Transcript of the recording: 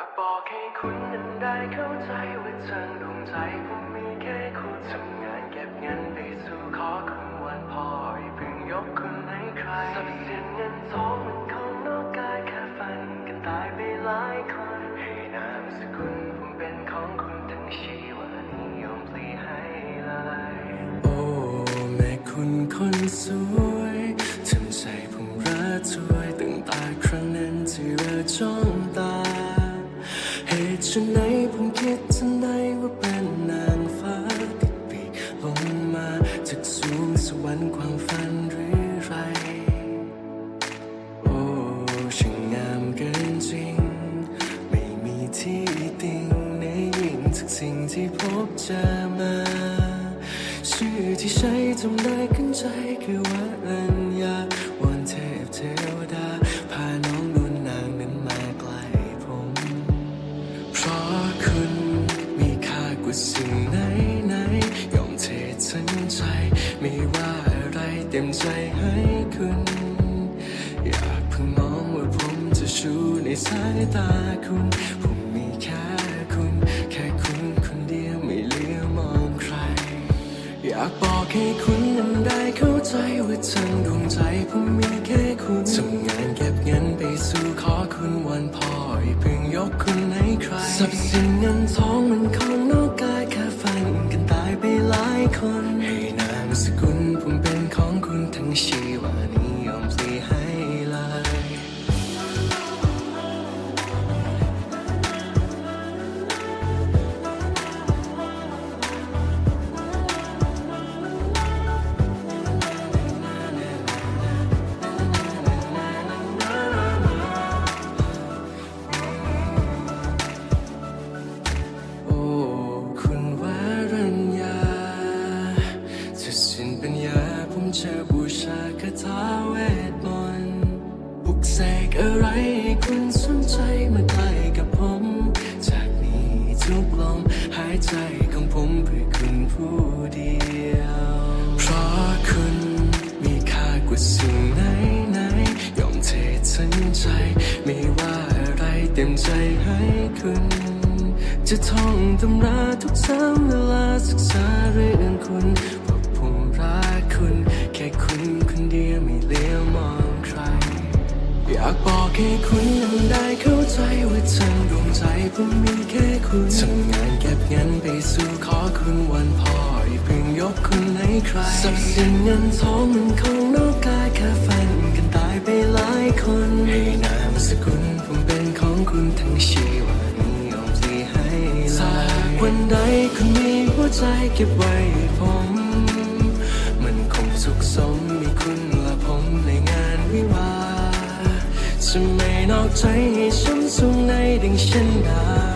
ากบอกให้คุณนั้นได้เข้าใจว่าทางดวงใจผมมีแค่คุณทำงานเก็บเงินไปสู่ขอคุณวันพออย่าเพิ่งยกคุณให้ใครทรัพย์สินเงินทองมันของนอกกายแค่ฝันกันตายไปหลายคนให้นามสกุลผมเป็นของคุณทั้งชีวานิยมพลีให้เลยโอ้แม่คุณคนสวย เหตุไฉนผมคิดทันใดว่าเป็นนางฟ้าที่ปีกลงมาจากสูงสวรรค์ความฝันหรือไร โอ้ช่างงามเกินจริง ไม่มีที่ติงในยิ่งจากสิ่งที่พบเจอมา ชื่อที่ใช้จำได้ขึ้นใจคือว่ารัญญา ใจให้คุณ อยากเพิ่งมองว่าผมจะชูในสายตาคุณ ผมมีแค่คุณ แค่คุณคนเดียวไม่เลี้ยวมองใคร อยากบอกให้คุณนั้นได้เข้าใจว่าทั้งดวงใจผมมีแค่คุณทำงานเก็บเงินไปสู่ขอคุณวันพออย่าเพิ่งยกคุณให้ใครทรัพย์สินเงินทองมันของนอกกายแค่ฝันกันตายไปหลายคน ให้นามสกุลผม เป็ ใจ ไม่ว่าอะไรเต็มใจให้คุณ จะท่องตำราทุกซ้ำเวลาศึกษาเรื่องคุณเพราผมรักคุณ แค่คุณคนเดียวไม่เลี้ยวมองใคร อยากบอกให้คุณนั้นได้เข้าใจว่าทั้งดวงใจผมมีแค่คุณทำงานเก็บเงินไปสู่ขอคุณวันพออย่าเพิ่งยกคุณให้ใครทรัพย์สินเงินทองมันของน้ คนให้นามสกุลผมเป็นของคุณทั้งชีวันยอมสีให้ลายวันใดคุณมีหัวใจเก็บไว้ผม มันคงสุขสมมีคุณและผมในงานวิวาจะไม่นอกใจให้ช้ำสูงในดังเช่นดา